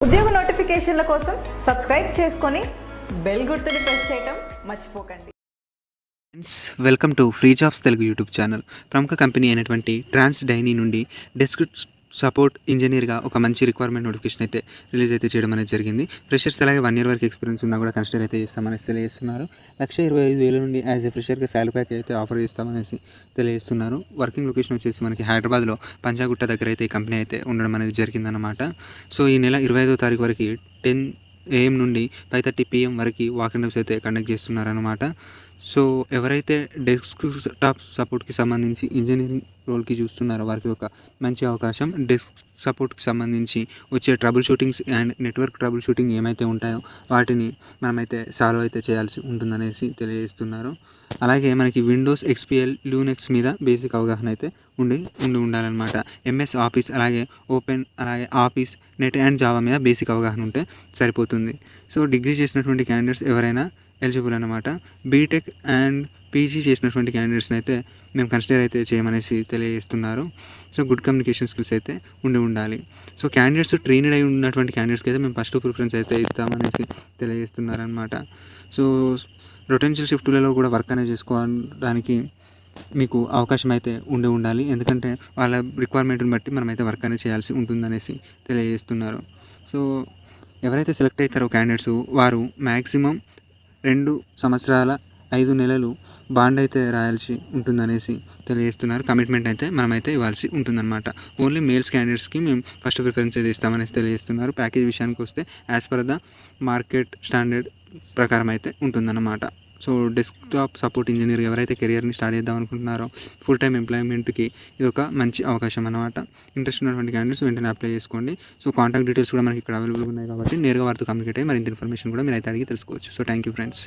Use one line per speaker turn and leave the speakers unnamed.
ఉద్యోగ నోటిఫికేషన్ల కోసం సబ్స్క్రైబ్ చేసుకొని బెల్ గుర్తుని ప్రెస్ చేయటం మర్చిపోకండి.
Friends welcome to free jobs Telugu YouTube channel ప్రముఖ కంపెనీ అయినటువంటి ట్రాన్స్ డైనీ నుండి డెస్క్ సపోర్ట్ ఇంజనీర్గా ఒక మంచి రిక్వైర్మెంట్ నోటిఫికేషన్ అయితే రిలీజ్ అయితే చేయడం అనేది జరిగింది. ఫ్రెషర్స్ అలాగే వన్ ఇయర్ వరకు ఎక్స్పీరియన్స్ ఉన్నా కూడా కన్సిడర్ అయితే చేస్తామని తెలియజేస్తున్నారు. లక్ష ఇరవై ఐదు వేల నుండి యాజ్ ఎ ఫ్రెషర్గా శాలరీ ప్యాక్ అయితే ఆఫర్ చేస్తామనేసి తెలియజేస్తున్నారు. వర్కింగ్ లొకేషన్ వచ్చేసి మనకి హైదరాబాద్లో పంజాగుట్ట దగ్గర అయితే ఈ కంపెనీ అయితే ఉండడం అనేది జరిగిందన్నమాట. సో ఈ నెల ఇరవై ఐదో తారీఖు వరకు టెన్ ఏఎం నుండి ఫైవ్ థర్టీ పిఎం వరకు వాకింగ్ ఇంటర్వ్యూస్ అయితే కండక్ట్ చేస్తున్నారనమాట సో ఎవరైతే డెస్క్ టాప్ సపోర్ట్కి సంబంధించి ఇంజనీరింగ్ రోల్కి చూస్తున్నారో వారికి ఒక మంచి అవకాశం. డెస్క్ సపోర్ట్కి సంబంధించి వచ్చే trouble shootings and network trouble shooting ఏమైతే ఉంటాయో వాటిని మనమైతే సాల్వ్ అయితే చేయాల్సి ఉంటుందనేసి తెలియజేస్తున్నారు. అలాగే మనకి విండోస్ ఎక్స్పిఎల్ లూనెక్స్ మీద బేసిక్ అవగాహన అయితే ఉండి ఉండి ఉండాలన్నమాట. ఎంఎస్ ఆఫీస్ అలాగే ఓపెన్ అలాగే ఆఫీస్ నెట్ అండ్ జావా మీద బేసిక్ అవగాహన ఉంటే సరిపోతుంది. సో డిగ్రీ చేసినటువంటి క్యాండిడేట్స్ ఎవరైనా ఎలిజిబుల్ అనమాట బీటెక్ అండ్ పీజీ చేసినటువంటి క్యాండిడేట్స్ని అయితే మేము కన్సిడర్ అయితే చేయమనేసి తెలియజేస్తున్నారు. సో గుడ్ కమ్యూనికేషన్ స్కిల్స్ అయితే ఉండి ఉండాలి. సో క్యాండిడేట్స్ ట్రైనడ్ అయి ఉన్నటువంటి క్యాండిడేట్స్కి అయితే మేము ఫస్ట్ ప్రిఫరెన్స్ అయితే ఇస్తామనేసి తెలియజేస్తున్నారనమాట సో రొటెన్షియల్ షిఫ్ట్లలో కూడా వర్క్ అనేది చేసుకోవడానికి మీకు అవకాశం అయితే ఉండి ఉండాలి. ఎందుకంటే వాళ్ళ రిక్వైర్మెంట్ని బట్టి మనమైతే వర్క్ అనేది చేయాల్సి ఉంటుందనేసి తెలియజేస్తున్నారు. సో ఎవరైతే సెలెక్ట్ అవుతారో క్యాండిడేట్స్ వారు మ్యాక్సిమం రెండు సంవత్సరాల ఐదు నెలలు బాండ్ అయితే రాయాల్సి ఉంటుందనేసి తెలియజేస్తున్నారు. కమిట్మెంట్ అయితే మనమైతే ఇవ్వాల్సి ఉంటుందన్నమాట. ఓన్లీ మేల్స్ క్యాండిడేట్స్కి మేము ఫస్ట్ ప్రిఫరెన్స్ అయితే ఇస్తామనేసి తెలియజేస్తున్నారు. ప్యాకేజ్ విషయానికి వస్తే as per the market standard ప్రకారం అయితే ఉంటుందన్నమాట. సో డెస్క్టాప్ సపోర్ట్ ఇంజనీర్ ఎవరైతే కెరియర్ని స్టార్ట్ చేద్దాం అనుకుంటున్నారో ఫుల్ టైం ఎంప్లాయ్మెంట్కి ఇది ఒక మంచి అవకాశం అనమాట ఇంట్రెస్ట్ ఉన్నటువంటి క్యాండిడేట్స్ వెంటనే అప్లై చేసుకోండి. సో కాంటాక్ట్ డీటెయిల్స్ కూడా మనకి ఇక్కడ అవైలబుల్ ఉన్నాయి కాబట్టి నేరుగా వారితో కమ్యూనికేట్ అయ్యి మరింత ఇన్ఫర్మేషన్ కూడా మీరు అయితే అడిగి తెలుసుకోవచ్చు. So thank you friends